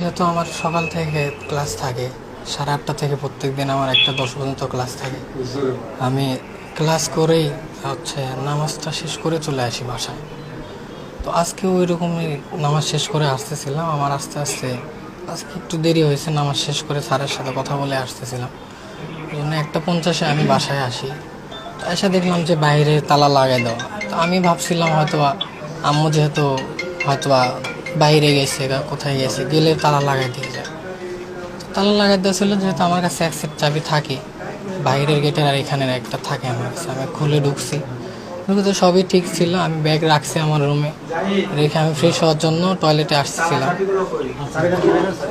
যেহেতু আমার সকাল থেকে ক্লাস থাকে। সাড়ে আটটা থেকে প্রত্যেক দিন আমার একটা দশ পর্যন্ত ক্লাস থাকে। আমি ক্লাস করেই হচ্ছে নামাজটা শেষ করে চলে আসি বাসায়। তো আজকে ওই রকমই নামাজ শেষ করে আসতেছিলাম। আমার আস্তে আস্তে আজকে একটু দেরি হয়েছে, নামাজ শেষ করে স্যারের সাথে কথা বলে আসতেছিলাম। ওই জন্য একটা পঞ্চাশে আমি বাসায় আসি। এসে দেখলাম যে বাইরে তালা লাগাই দেওয়া। তো আমি ভাবছিলাম হয়তো আম্মু যেহেতু হয়তো বাইরে গেছে কোথায় গেছে, গেলে তালা লাগাই দিয়ে যায়। তালা লাগাই দেওয়া ছিল যেহেতু আমার কাছে এক সেট চাবি থাকে। বাইরের গেটের আর এখানের একটা থাকে আমার কাছে। আমি খুলে ঢুকছি। ঢুকে তো সবই ঠিক ছিল। আমি ব্যাগ রাখছি আমার রুমে রেখে আমি ফ্রেশ হওয়ার জন্য টয়লেটে আসছিলাম।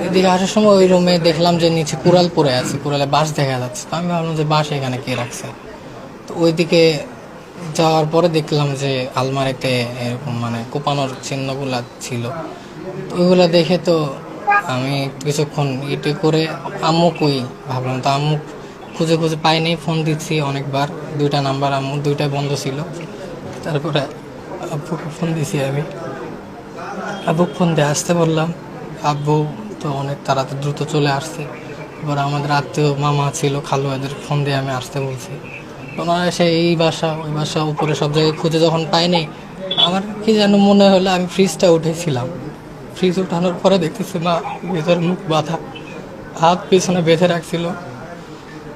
এদিকে আসার সময় ওই রুমে দেখলাম যে নিচে কুড়াল পড়ে আছে, কুড়ালে বাঁশ দেখা যাচ্ছে। তো আমি ভাবলাম যে বাঁশ এখানে কে রাখছে? তো ওইদিকে যাওয়ার পরে দেখলাম যে আলমারিতে এরকম মানে কোপানোর চিহ্নগুলা ছিল। ওইগুলা দেখে তো আমি কিছুক্ষণ ইটে করে আম্মু কই ভাবলাম, তো আম্মু খুঁজে খুঁজে পাইনি ফোন দিচ্ছি অনেকবার। দুইটা নাম্বার আম্মু, দুইটাই বন্ধ ছিল। তারপরে আব্বুকে ফোন দিছি আমি। আব্বু ফোন দিয়ে আসতে বললাম, আব্বু তো অনেক তাড়াতাড়ি দ্রুত চলে আসছে। এবার আমাদের আত্মীয় মামা ছিল খালু এদের ফোন দিয়ে আমি আসতে বলছি। ওনারা এসে এই বাসা, ওই বাসা উপরে সব জায়গায় খুঁজে যখন পাইনি, আমার কি যেন মনে হলো আমি ফ্রিজটা উঠেছিলাম। ফ্রিজ উঠানোর পরে দেখতেছি, না, ভেতর মুখ বাঁধা। হাত পেছনে বেঁধে রাখছিল।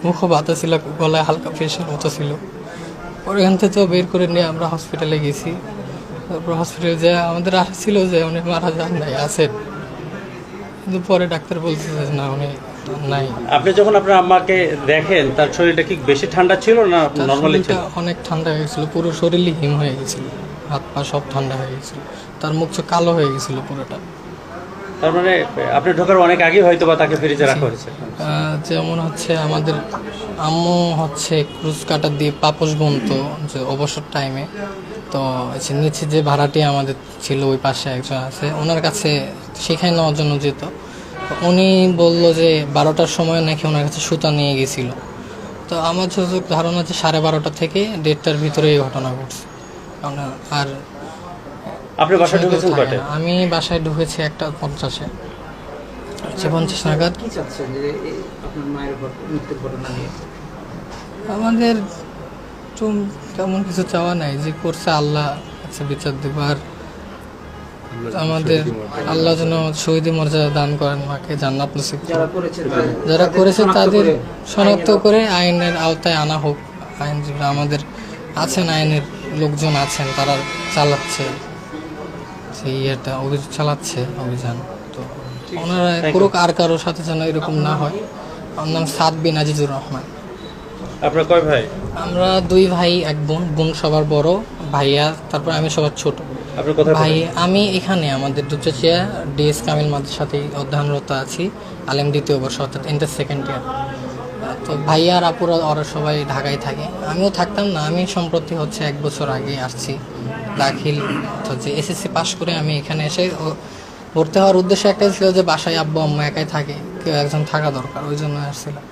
মুখও বাতা ছিল, গলায় হালকা প্রেশার মতো ছিল। পরে এখান থেকে তো বের করে নিয়ে আমরা হসপিটালে গেছি। তারপর হসপিটালে যে আমাদের আশা ছিল যে উনি মারা যান নাই, আছেন। কিন্তু পরে ডাক্তার বলছে যে, না, উনি আপনি যখন আপনার আম্মাকে দেখেন তার শরীরটা কি বেশি ঠান্ডা ছিল না নর্মালি ছিল? অনেক ঠান্ডা হয়ে গেছিল পুরো শরীরই হিম হয়ে গেছিল হাত পা সব ঠান্ডা হয়ে গেছিল তার মুখ কালো হয়ে গেছিল পুরোটা। তার মানে আপনি ঢোকার অনেক আগে হয়তো বা তাকে ফ্রিজে রাখা হয়েছে। যেমন হচ্ছে আমাদের আম্মু হচ্ছে ক্রুজ কাটার দিয়ে পাপস বুনতো যে অবসর টাইমে তো নিচে যে ভাড়াটি আমাদের ছিল ওই পাশে একজন আছে ওনার কাছে শেখাই নেওয়ার জন্য যেত। উনি বলল যে বারোটার সময় নাকি ওনার কাছে সুতা নিয়ে গেছিল। তো আমার যতটুকু ধারণা যে সাড়ে বারোটা থেকে দেড়টার ভিতরে এই ঘটনা ঘটছে। আর আপনি বাসায় ঢুকেছেন থাকে কটে? আমি বাসায় ঢুকেছি একটা পঞ্চাশে। হচ্ছে পঞ্চাশ নাগাদ। কি চাচ্ছেন যে আপনার মায়ের মৃত্যুর ঘটনা নিয়ে? আমাদের তেমন কিছু চাওয়া নাই। যে করছে আল্লাহ কাছে বিচার দেব আর আমাদের আল্লাহ যেন শহীদ মর্যাদা দান করেন মাকে জান্নাত নসিব যারা করেছে তাদের শনাক্ত করে আইনের আওতায় আনা হোক। আইনজীবী আমাদের আছেন আইনের লোকজন আছেন তারা চালাচ্ছে। সেই ইয়েটা অভিযান চালাচ্ছে অভিযান। তো ওনারা করুক আর কারোর সাথে যেন এরকম না হয়। আমার নাম সাদ বিন আজিজুর রহমান। আপনার কয় ভাই? আমরা দুই ভাই এক বোন। বোন সবার বড় ভাইয়া তারপর আমি সবার ছোট। ভাই আমি এখানে আমাদের দুচেচিয়া ডিএস কামিল সাথে অধ্যয়নরত আছি আলেম দ্বিতীয় বর্ষ অর্থাৎ ইন্টার সেকেন্ড ইয়ার তো ভাইয়া আর আপুরা ওরা সবাই ঢাকায় থাকে। আমিও থাকতাম না আমি সম্প্রতি হচ্ছে এক বছর আগে আসছি দাখিল। যে এসএসসি পাশ করে আমি এখানে এসে ভর্তি হওয়ার উদ্দেশ্য একটাই ছিল যে বাসায় আব্বু আম্মা একাই থাকে কেউ একজন থাকা দরকার ওই জন্য আসছিলাম।